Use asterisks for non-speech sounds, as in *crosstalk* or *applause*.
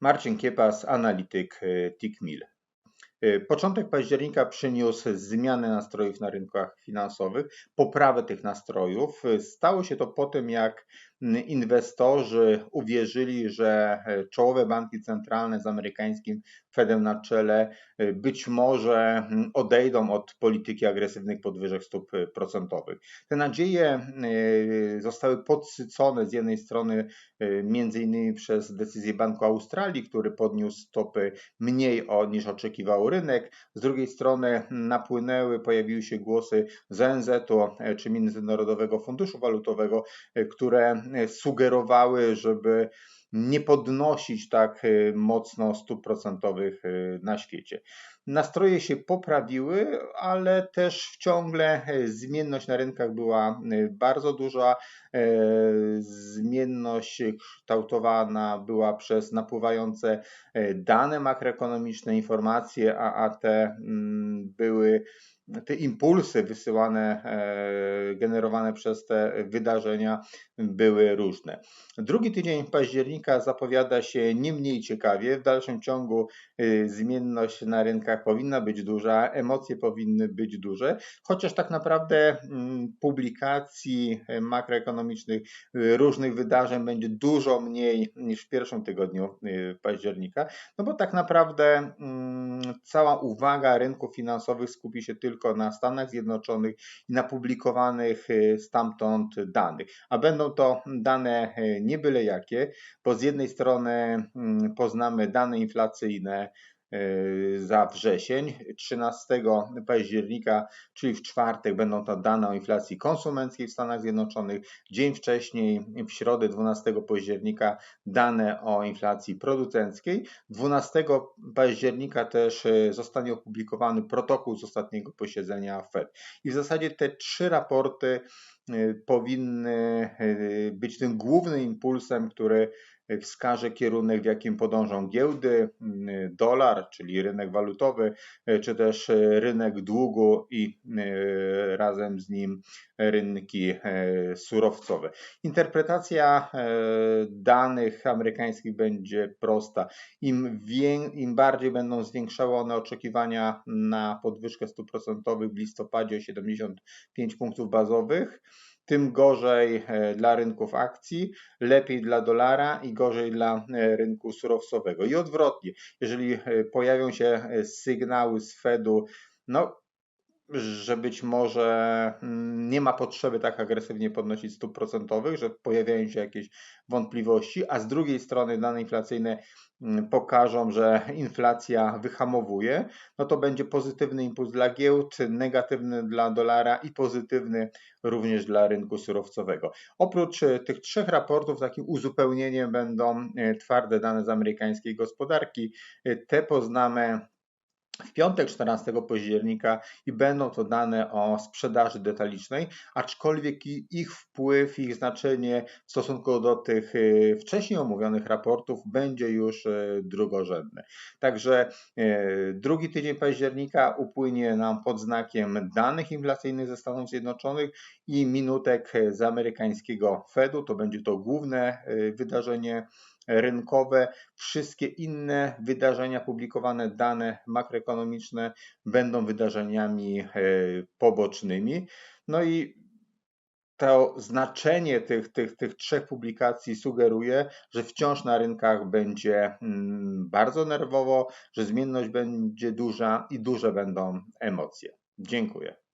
Marcin Kiepas, analityk e, TICMIL. E, początek października przyniósł zmianę nastrojów na rynkach finansowych, poprawę tych nastrojów. Stało się to po tym, jak inwestorzy uwierzyli, że czołowe banki centralne z amerykańskim Fedem na czele być może odejdą od polityki agresywnych podwyżek stóp procentowych. Te nadzieje zostały podsycone z jednej strony między innymi przez decyzję Banku Australii, który podniósł stopy mniej niż oczekiwał rynek, z drugiej strony napłynęły, pojawiły się głosy z ONZ-u czy Międzynarodowego Funduszu Walutowego, które sugerowały, żeby nie podnosić tak y, mocno stóp procentowych y, na świecie. Nastroje się poprawiły, ale też ciągle y, zmienność na rynkach była bardzo duża. Zmienność kształtowana była przez napływające dane makroekonomiczne, informacje, a, a te mm, były te impulsy wysyłane, e, generowane przez te wydarzenia były różne. Drugi tydzień października zapowiada się nie mniej ciekawie. W dalszym ciągu y, zmienność na rynkach powinna być duża, emocje powinny być duże, chociaż tak naprawdę mm, publikacji makroekonomicznych y, różnych wydarzeń będzie dużo mniej niż w pierwszym tygodniu y, października, no bo tak naprawdę mm, cała uwaga rynków finansowych skupi się tylko na Stanach Zjednoczonych i na publikowanych stamtąd danych, a będą to dane e, nie byle jakie, bo z jednej strony mm, poznamy dane inflacyjne, za wrzesień. 13 października, czyli w czwartek, będą to dane o inflacji konsumenckiej w Stanach Zjednoczonych. Dzień wcześniej, w środę 12 października, dane o inflacji producenckiej. 12 października też e, zostanie opublikowany protokół z ostatniego posiedzenia Fed. I w zasadzie te trzy raporty powinny y, być tym głównym impulsem, który wskaże kierunek, w jakim podążą giełdy, y, dolar, czyli rynek walutowy, czy też rynek długu i razem z nim rynki surowcowe. Interpretacja danych amerykańskich będzie prosta. Im, im bardziej będą zwiększały one oczekiwania na podwyżkę stóp procentowych w listopadzie o 75 punktów bazowych, tym gorzej e, dla rynków akcji, lepiej dla dolara i gorzej dla e, rynku surowcowego. I odwrotnie, jeżeli e, pojawią się sygnały z Fedu, no że być może mm, nie ma potrzeby tak agresywnie podnosić stóp procentowych, że pojawiają się jakieś wątpliwości, a z drugiej strony dane inflacyjne mm, pokażą, że *laughs* inflacja wyhamowuje, no to będzie pozytywny impuls dla giełd, negatywny dla dolara i pozytywny również dla rynku surowcowego. Oprócz e, tych trzech raportów, takim uzupełnieniem będą e, twarde dane z amerykańskiej gospodarki. E, te poznamy w piątek 14 października i będą to dane o sprzedaży detalicznej, aczkolwiek ich wpływ, ich znaczenie w stosunku do tych y, wcześniej omówionych raportów będzie już y, drugorzędne. Także y, drugi tydzień października upłynie nam pod znakiem danych inflacyjnych ze Stanów Zjednoczonych i minutek z amerykańskiego Fedu. To będzie to główne wydarzenie rynkowe, wszystkie inne wydarzenia, publikowane dane makroekonomiczne będą wydarzeniami e, pobocznymi. No i to znaczenie tych, tych, tych trzech publikacji sugeruje, że wciąż na rynkach będzie mm, bardzo nerwowo, że zmienność będzie duża i duże będą emocje. Dziękuję.